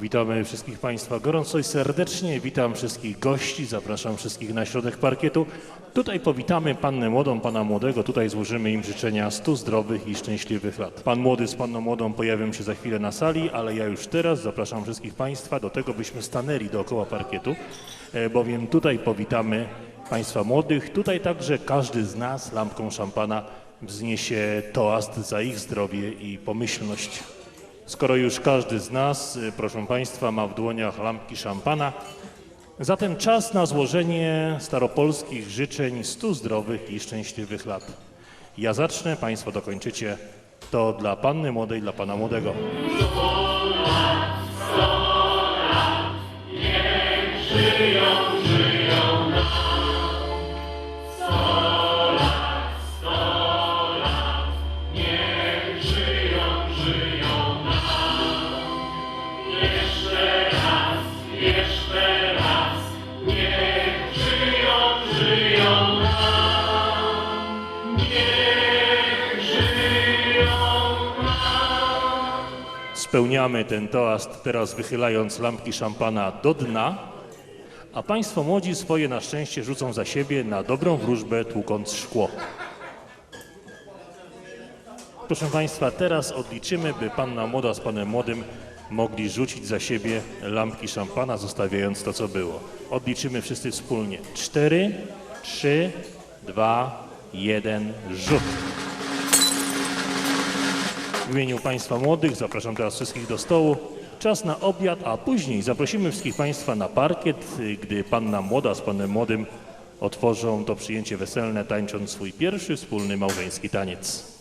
Witamy wszystkich Państwa gorąco i serdecznie. Witam wszystkich gości, zapraszam wszystkich na środek parkietu. Tutaj powitamy pannę młodą, pana młodego. Tutaj złożymy im życzenia 100 zdrowych i szczęśliwych lat. Pan młody z panną młodą pojawią się za chwilę na sali, ale ja już teraz zapraszam wszystkich Państwa do tego, byśmy stanęli dookoła parkietu, e, bowiem tutaj powitamy Państwa młodych. Tutaj także każdy z nas lampką szampana wzniesie toast za ich zdrowie i pomyślność. Skoro już każdy z nas, y, proszę Państwa, ma w dłoniach lampki szampana, zatem czas na złożenie staropolskich życzeń 100 zdrowych i szczęśliwych lat. Ja zacznę, Państwo dokończycie. To dla panny młodej, dla pana młodego. Spełniamy ten toast teraz wychylając lampki szampana do dna, a Państwo młodzi swoje na szczęście rzucą za siebie na dobrą wróżbę tłukąc szkło. Proszę Państwa, teraz odliczymy, by Panna Młoda z Panem Młodym mogli rzucić za siebie lampki szampana, zostawiając to, co było. Odliczymy wszyscy wspólnie. Cztery, trzy, dwa, jeden, rzut. W imieniu Państwa młodych zapraszam teraz wszystkich do stołu. Czas na obiad, a później zaprosimy wszystkich Państwa na parkiet, gdy Panna Młoda z Panem Młodym otworzą to przyjęcie weselne, tańcząc swój pierwszy wspólny małżeński taniec.